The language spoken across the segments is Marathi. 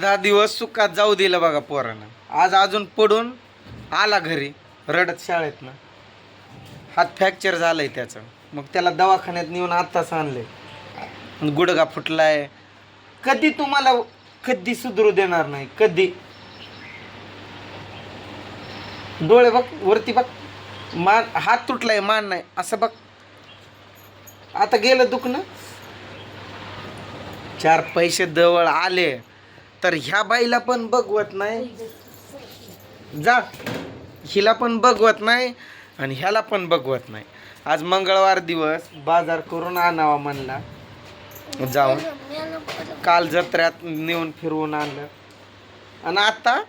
दहा दिवस सुखात जाऊ दिलं बघा पोरानं. आज अजून पडून आला घरी रडत शाळेत ना हात फ्रॅक्चर झालंय त्याचं. मग त्याला दवाखान्यात नेऊन आत्ताच आणलंय. गुडगा फुटलाय. कधी तुम्हाला कधी सुधरू देणार नाही कधी? डोळे बघ वरती बघ. मान हात तुटलाय मान नाही. असं बघ. आता गेलं दुखणं. चार पैसे जवळ आले. तर ह्या बाईला पण बघवत नाही. जा. हिला पण बघवत नाही आणि ह्याला पण बघवत नाही. आज मंगळवार दिवस बाजार करून आणावा म्हणला. जाऊन. काल जत्र्यात नेऊन फिरवून आणलं. आणि आता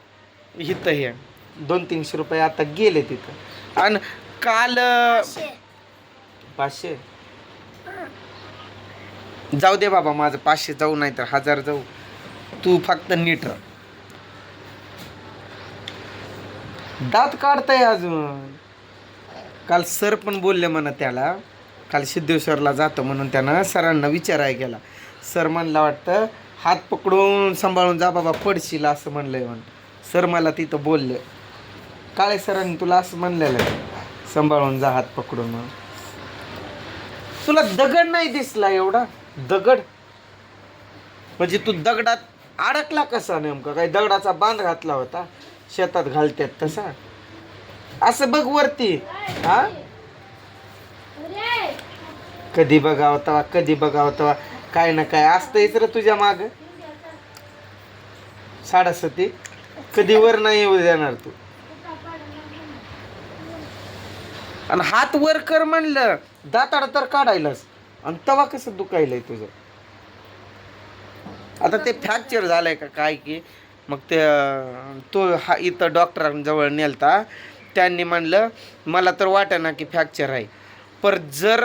इथं हे दोन तीनशे रुपये आता गेले तिथं. आणि काल पाचशे? जाऊ दे बाबा माझं पाचशे जाऊ नाही तर हजार जाऊ. तू फक्त नीट राह. दात काढताय अजून. काल सर पण बोलले म्हणा त्याला काल सिद्धेश्वरला जातो म्हणून त्यानं सरांना विचाराय गेला. सर म्हणला वाटतं हात पकडून सांभाळून जा बाबा पडशील असं म्हणलंय म्हण. सर मला तिथं बोलले काळे सरांनी तुला असं म्हणलेलं सांभाळून जा हात पकडून म्हणून तुला दगड नाही दिसला एवढा? दगड? म्हणजे तू दगडात अडकला कसा नेमका? काही दगडाचा बांध घातला होता? शेतात घालतात तसा? असं बघ वरती. हा? कधी बघावं तेव्हा कधी बघावं तवा. काय ना काय असतं इतर तुझ्या माग. साडासती. कधी वर नाही येऊ देणार तू. आणि हात वर कर म्हणलं. दाताड तर काढायलाच आणि तवा कसं दुखायलंय तुझं? आता ते फ्रॅक्चर झालंय का काय की? मग ते तो हा इथं डॉक्टरांजवळ नेलता. त्यांनी म्हणलं मला तर वाटेना की फ्रॅक्चर आहे. पर जर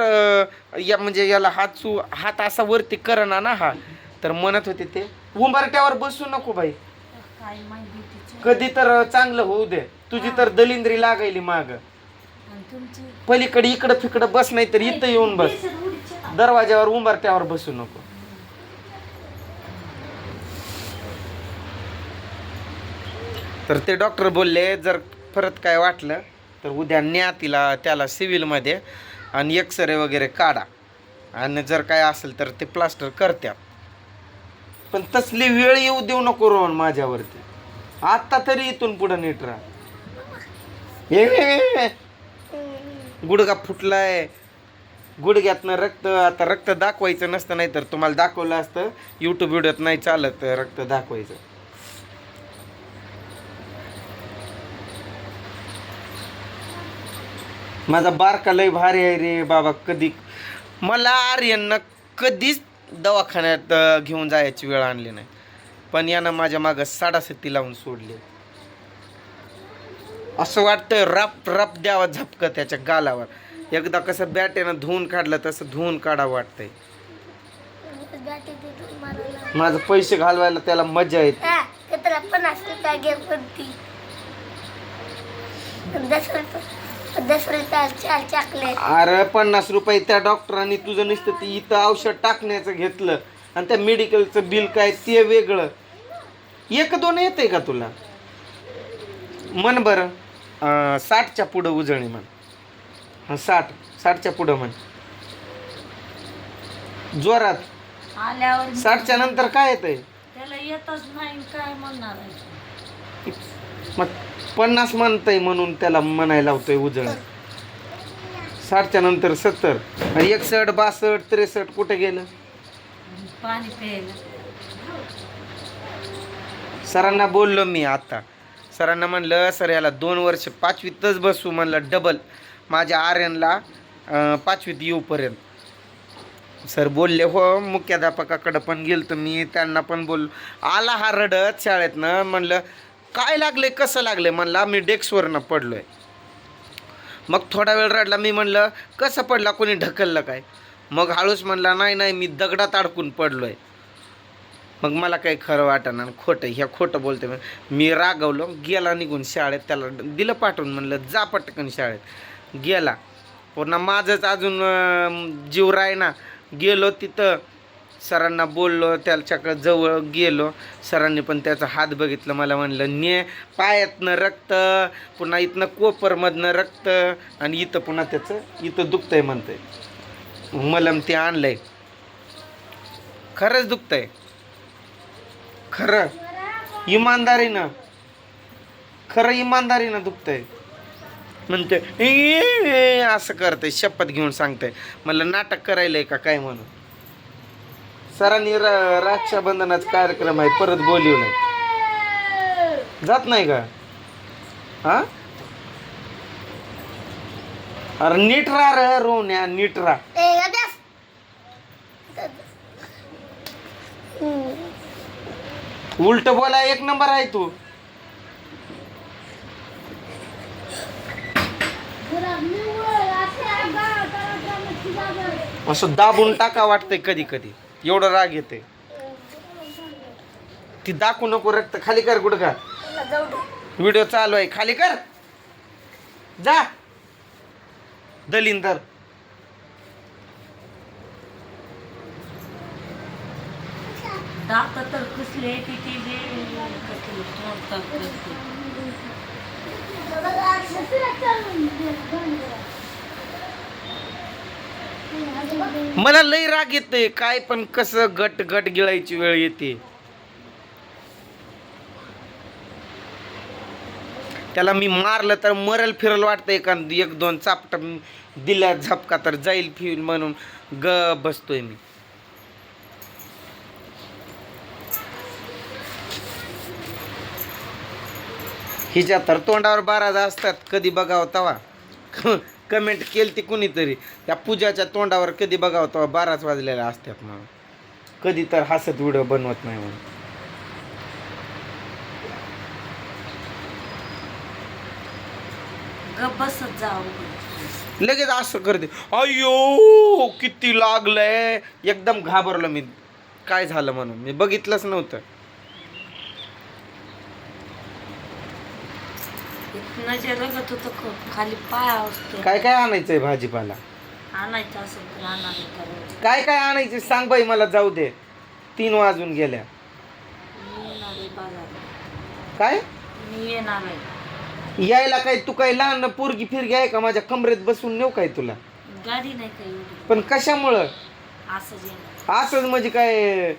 या म्हणजे याला हातचू हात असा वरती करणार ना हा तर म्हणत होते ते उंबरट्यावर बसू नको बाई. कधी तर चांगलं होऊ दे. तुझी तर दलिंद्री लागायली माग. पलीकडे इकडं फिकडं बस नाही तर इथं येऊन बस. दरवाज्यावर उंबरट्यावर बसू नको. तर ते डॉक्टर बोलले जर परत काय वाटलं तर उद्या न्या तिला त्याला सिव्हिलमध्ये आणि एक्सरे वगैरे काढा. आणि जर काय असेल तर ते प्लास्टर करत्या पण तसली वेळ येऊ देऊ नको रोहन माझ्यावरती. आत्ता तरी इथून पुढं नीट राहा. ये, गुडगा फुटलाय. गुडघ्यातनं रक्त आता रक्त दाखवायचं नसतं नाही तर तुम्हाला दाखवलं असतं यूट्यूब व्हिडिओत नाही चालत रक्त दाखवायचं. माझा बारका लय भारी आहे रे बाबा कधी मला आर्यननं कधीच दवाखान्यात घेऊन जायची वेळ आणली नाही. पण यानं माझ्या मागं साडासती लावून सोडले. असं वाटतंय रप रप द्यावा झपकं त्याच्या गालावर. एकदा कसं बॅटेनं धुवून काढलं तसं धुवून काढावं वाटतंय. माझं पैसे घालवायला त्याला मजा येते. दस अरे पन्नास रुपये त्या डॉक्टरांनी तुझं नुसतं ते इथं औषध टाकण्याचं घेतलं. आणि त्या मेडिकलचं बिल काय ते वेगळं. एक दोन येते का तुला? म्हण बरं. अं, साठच्या पुढं उजळणी म्हण. हं, साठ. साठच्या पुढं म्हण. जोरात. आल्यावर साठच्या नंतर काय येतंय? त्याला येतच नाही काय म्हणणार आहे? मग पन्नास म्हणतंय म्हणून त्याला म्हणायला लावतोय उजळ. साठच्या नंतर सत्तर. आणि एकसष्ट बासष्ट त्रेसष्ट कुठे गेलं? पाणी प्यायला. सरांना बोललो मी आता. सरांना म्हणलं सर याला दोन वर्ष पाचवीतच बसू. म्हणलं डबल. माझ्या आर्यनला पाचवीत येऊपर्यंत. सर बोलले हो मुख्याध्यापकाकडं पण गेलो मी. त्यांना पण बोल आला हा रडत शाळेतनं. म्हणलं काय लागले कसं लागले? म्हणला मी डेस्कवरनं पडलो आहे मग थोडा वेळ रडला मी म्हणलं कसं पडला कोणी ढकललं काय? मग हळूच म्हणला नाही नाही मी दगडात अडकून पडलो आहे मग मला काही खरं वाटणार खोटं ह्या खोटं बोलते म्हणे. मी रागवलो गेला निघून शाळेत त्याला दिलं पाठवून म्हणलं जा पटकन शाळेत. गेला. पुन्हा माझंच अजून जीव राय ना गेलो तिथं सरांना बोललो त्याच्याकडं जवळ गेलो. सरांनी पण त्याचा हात बघितलं मला म्हणलं ने पायातनं रक्त पुन्हा इथनं कोपरमधनं रक्त आणि इथं पुन्हा त्याचं इथं दुखतंय म्हणतंय. मलम ते आणलंय. खरंच दुखतंय. खरं. इमानदारीनं. खरं इमानदारीनं दुखतंय. म्हणते असं करतंय शपथ घेऊन सांगतंय. मला नाटक करायलंय का काय म्हणून? सरांनी र- रक्षाबंधनाचा कार्यक्रम आहे परत बोलू नाही जात नाही का? हा? अरे नीट राहा रे रोन्या नीट राहा. उलट बोला एक नंबर आहे तू. असं दाबून टाका वाटतंय कधी कधी एवढं राग येते. ती दाखवू नको रक्त खाली कर गुडघा व्हिडिओ चालू आहे खाली कर. जा. दलिंदर. दात तर कसले किती जे. मला लय राग येते काय पण कसं गट गट गिळायची वेळ येते. त्याला मी मारलं तर मरल फिरल वाटतंय का? एक दोन चापट दिल्या झपका तर जाईल फिर म्हणून ग बसतोय मी. हिच्या तर तोंडावर बारा असतात. कधी बघावं तवा. कमेंट केली ती कुणीतरी. त्या पूजाच्या तोंडावर कधी बघावं तवा बाराच वाजलेल्या असतात म्हणून. कधी तर हसत व्हिडिओ बनवत नाही म्हणून. गप बसत जाऊ लगेच असं करते. अयो किती लागलंय. एकदम घाबरलो मी. काय झालं म्हणून? मी बघितलंच नव्हतं. इथनं जे रगत होतं खूप खाली पाय असतो. काय काय आणायचंय भाजीपाला? आणायचं असेल तर काय काय आणायचे? सांग बाई मला जाऊ दे. तीन वाजून गेल्या. मी येणार आहे बाजारात. काय? मी येणार आहे. यायला काय तू काय लहान पोरगी फिरगी आहे का? माझ्या कमरेत बसून नेऊ काय तुला? गाडी नाही एवढी? पण कशामुळं? येणार. असंच म्हणजे काय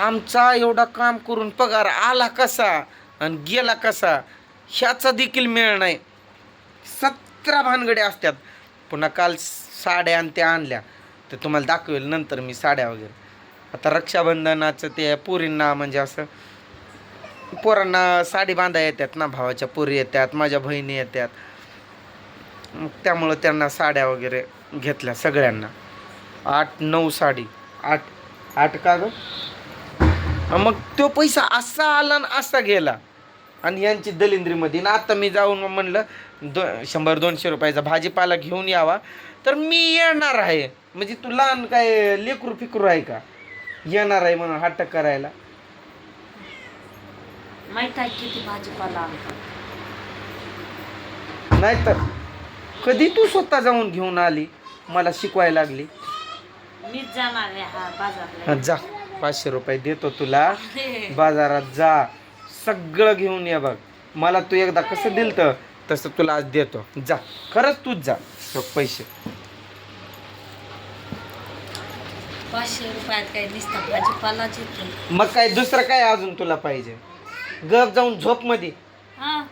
आमचा एवढा काम करून पगार आला कसा आणि गेला कसा ह्याचा देखील मेळ नाही. सतरा भानगडे असतात. पुन्हा काल साड्या आणि त्या आणल्या. तर तुम्हाला दाखवेल नंतर मी साड्या वगैरे. आता रक्षाबंधनाचं ते पोरींना म्हणजे असं पोरांना साडी बांधा येतात ना भावाच्या पोरी येतात माझ्या बहिणी येतात. मग त्यामुळं त्यांना साड्या वगैरे घेतल्या सगळ्यांना. आठ नऊ साडी. आठ आठ का गं? मग तो पैसा असा आला आणि असा गेला. आणि यांची दलिंद्रीमध्ये. ना आता मी जाऊन मग म्हणलं दो शंभर दोनशे रुपयाचा भाजीपाला घेऊन यावा. तर मी येणार आहे. म्हणजे तू लहान काय लेकरू फिकरू आहे का? येणार आहे म्हणून हट्ट करायला माहीत आहे किती भाजीपाला नाहीतर कधी तू स्वतः जाऊन घेऊन आली? मला शिकवायला लागली. मीच जाणार आहे हा, बाजारला. जा. पाचशे रुपये देतो तुला. बाजारात जा. सगळं घेऊन ये बघ. मला तू एकदा कसं दिलं तर तसं तुला आज देतो. जा. खरंच तूच जा. पैसे. पाचशे रुपयात भाजीपालाच येतो मग काय दुसरं काय अजून तुला पाहिजे? गप जाऊन झोपमध्ये हा.